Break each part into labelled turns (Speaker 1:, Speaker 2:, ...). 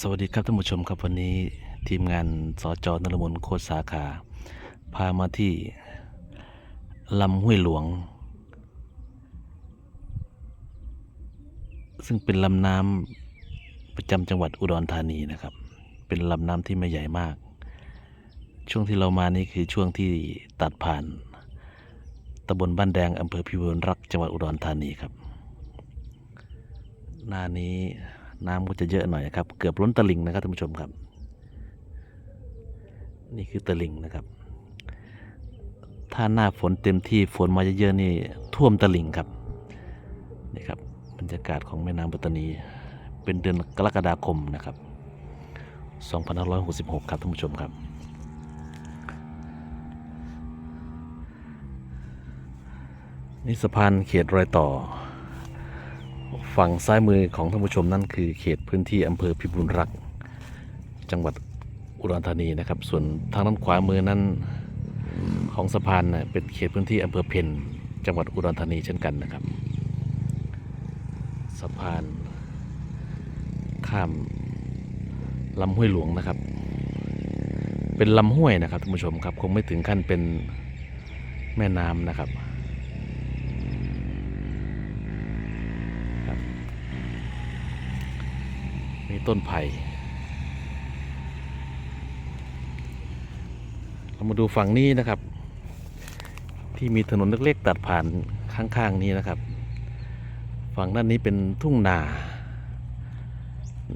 Speaker 1: สวัสดีครับท่านผู้ชมครับวันนี้ทีมงานสจนรมนโคตรสาขา พามาที่ลำห้วยหลวง ซึ่งเป็นลำน้ำประจำจังหวัดอุดรธานีนะครับ เป็นลำน้ำที่ไม่ใหญ่มาก ช่วงที่เรามานี่คือช่วงที่ตัดผ่านตำบลบ้านแดงอำเภอพิบูลรักจังหวัดอุดรธานีครับ หน้านี้ น้ำก็จะเยอะหน่อยครับ เกือบล้นตลิ่งนะครับท่านผู้ชมครับ นี่คือตลิ่งนะครับ ถ้าหน้าฝนเต็มที่ฝนมาเยอะๆนี่ท่วมตลิ่งครับนี่ครับบรรยากาศของแม่น้ำปัตตานี เป็นเดือนกรกฎาคมนะครับ2566 ครับท่านผู้ชมครับ นี่สะพานเขตรอยต่อ ฝั่งซ้ายมือของท่านผู้ชมนั่นคือเขตพื้นที่อำเภอพิบูลรักษ์จังหวัดอุดรธานีนะครับ ส่วนทางด้านขวามือนั้นของสะพานนะเป็นเขตพื้นที่อำเภอเพนจังหวัดอุดรธานีเช่นกันนะครับ สะพาน ข้ามลำห้วยหลวงนะครับ เป็นลำห้วยนะครับท่านผู้ชมครับ คงไม่ถึงขั้นเป็นแม่น้ำนะครับ มีต้นไผ่เรามาดูฝั่งนี้นะครับ ที่มีถนนเล็กๆ ตัดผ่านข้างๆนี้นะครับ ฝั่งด้านนี้เป็นทุ่งนา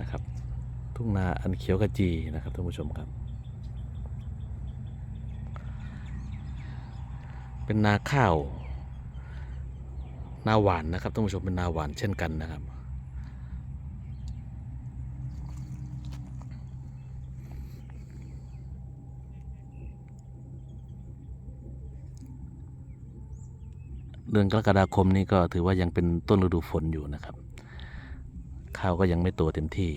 Speaker 1: นะครับ ทุ่งนาอันเขียวขจีนะครับท่านผู้ชมครับ เป็นนาข้าว นาหวานนะครับท่านผู้ชมเป็นนาหวานเช่นกันนะครับ เดือนกรกฎาคมนี้ก็ถือว่ายังเป็นต้นฤดูฝนอยู่นะครับ ข้าวก็ยังไม่โตเต็มที่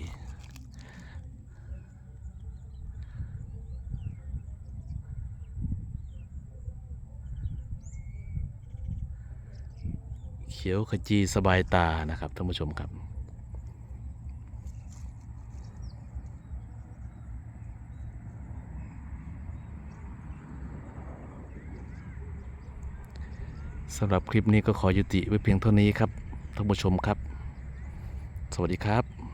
Speaker 1: เขียวขจีสบายตานะครับท่านผู้ชมครับ สำหรับคลิปนี้ก็ขอยุติไว้เพียงเท่านี้ครับท่านผู้ชมครับ สวัสดีครับ